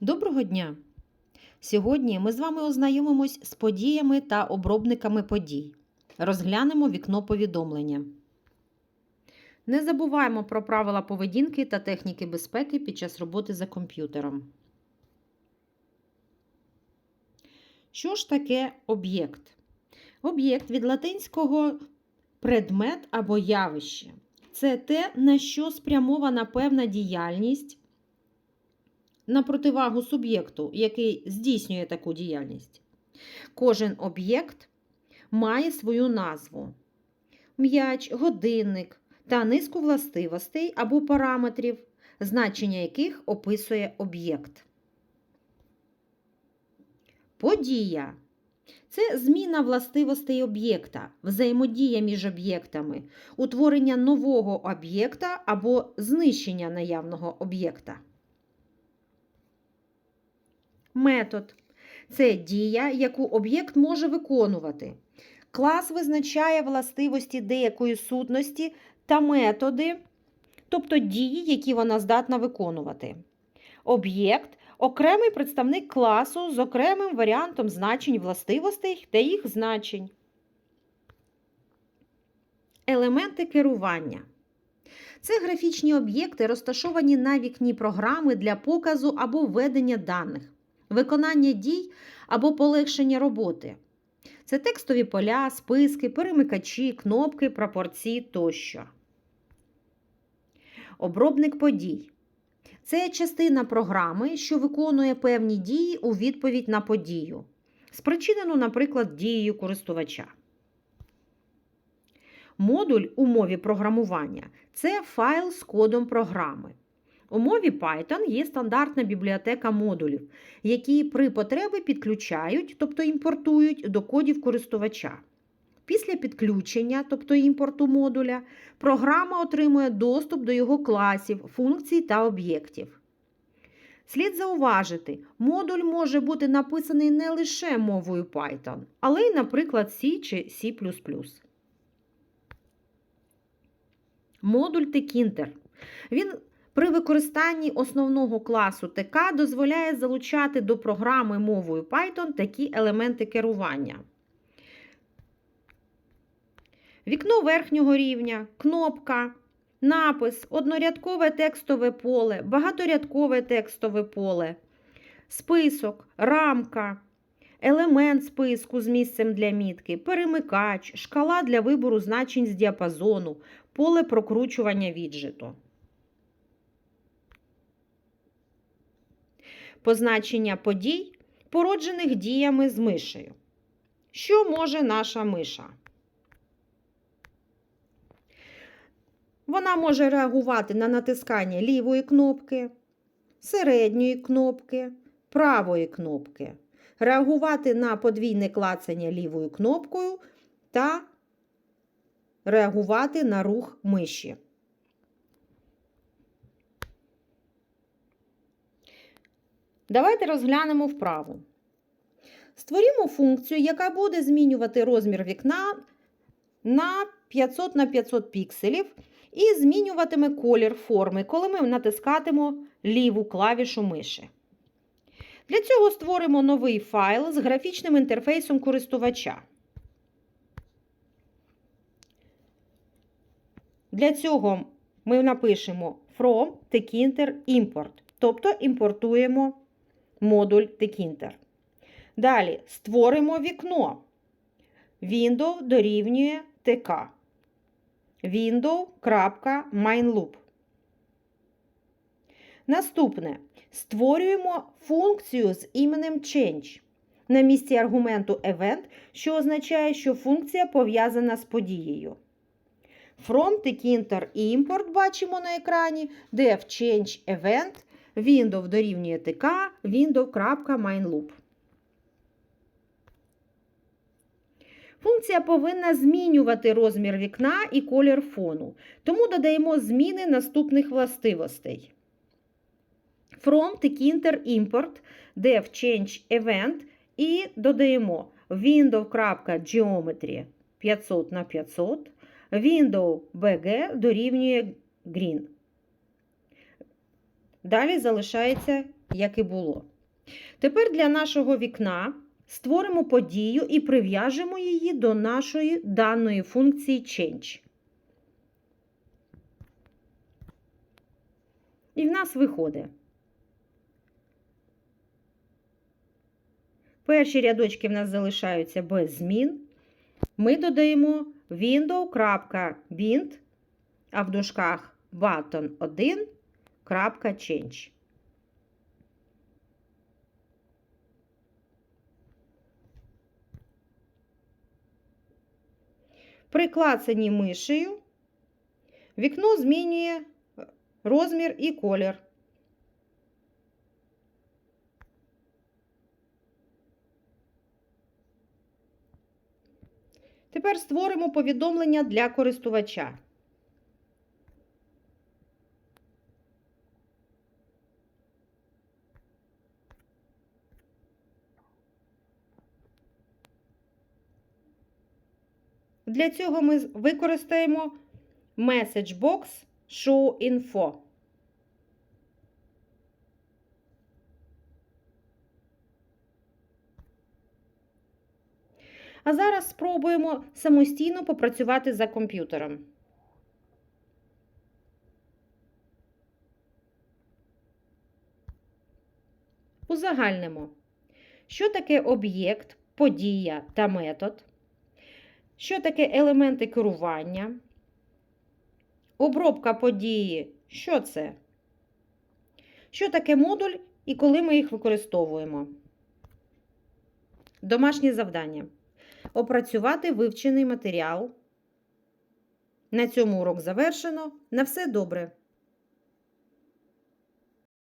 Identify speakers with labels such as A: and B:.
A: Доброго дня! Сьогодні ми з вами ознайомимось з подіями та обробниками подій. Розглянемо вікно повідомлення. Не забуваємо про правила поведінки та техніки безпеки під час роботи за комп'ютером. Що ж таке об'єкт? Об'єкт від латинського предмет або явище. Це те, на що спрямована певна діяльність на противагу суб'єкту, який здійснює таку діяльність. Кожен об'єкт має свою назву: м'яч, годинник та низку властивостей або параметрів, значення яких описує об'єкт. Подія це зміна властивостей об'єкта, взаємодія між об'єктами, утворення нового об'єкта або знищення наявного об'єкта. Метод це дія, яку об'єкт може виконувати. Клас визначає властивості деякої сутності та методи, тобто дії, які вона здатна виконувати. Об'єкт окремий представник класу з окремим варіантом значень властивостей та їх значень. Елементи керування. Це графічні об'єкти, розташовані на вікні програми для показу або введення даних, виконання дій або полегшення роботи. Це текстові поля, списки, перемикачі, кнопки, прапорці тощо. Обробник подій. Це частина програми, що виконує певні дії у відповідь на подію, спричинену, наприклад, дією користувача. Модуль у мові програмування це файл з кодом програми. У мові Python є стандартна бібліотека модулів, які при потребі підключають, тобто імпортують до кодів користувача. Після підключення, тобто імпорту модуля, програма отримує доступ до його класів, функцій та об'єктів. Слід зауважити, модуль може бути написаний не лише мовою Python, але й, наприклад, C чи C. Модуль Tkinter. Він при використанні основного класу ТК дозволяє залучати до програми мовою Python такі елементи керування. Вікно верхнього рівня, кнопка, напис, однорядкове текстове поле, багаторядкове текстове поле, список, рамка, елемент списку з місцем для мітки, перемикач, шкала для вибору значень з діапазону, поле прокручування віджиту. Позначення подій, породжених діями з мишею. Що може наша миша? Вона може реагувати на натискання лівої кнопки, середньої кнопки, правої кнопки, реагувати на подвійне клацання лівою кнопкою та реагувати на рух миші. Давайте розглянемо вправу. Створімо функцію, яка буде змінювати розмір вікна на 500 на 500 пікселів і змінюватиме колір форми, коли ми натискатимо ліву клавішу миші. Для цього створимо новий файл з графічним інтерфейсом користувача. Для цього ми напишемо from tkinter import, тобто імпортуємо модуль tkinter. Далі створимо вікно. Window дорівнює tk. Window.mainloop. Наступне. Створюємо функцію з іменем change на місці аргументу event, що означає, що функція пов'язана з подією. From tkinter import бачимо на екрані, де в change event window дорівнює tk, window.mainloop. Функція повинна змінювати розмір вікна і колір фону, тому додаємо зміни наступних властивостей. From tkinter import def change event і додаємо window.geometry 500 на 500 window bg дорівнює green. Далі залишається як і було. Тепер для нашого вікна створимо подію і прив'яжемо її до нашої даної функції change. І в нас виходить. Перші рядочки в нас залишаються без змін. Ми додаємо window.bind, а в дужках button 1 change. При клацанні мишею вікно змінює розмір і колір. Тепер створимо повідомлення для користувача. Для цього ми використаємо MessageBox ShowInfo. А зараз спробуємо самостійно попрацювати за комп'ютером. Узагальнимо, що таке об'єкт, подія та метод, що таке елементи керування, обробка події, що це? Що таке модуль і коли ми їх використовуємо? Домашнє завдання. Опрацювати вивчений матеріал. На цьому урок завершено. На все добре!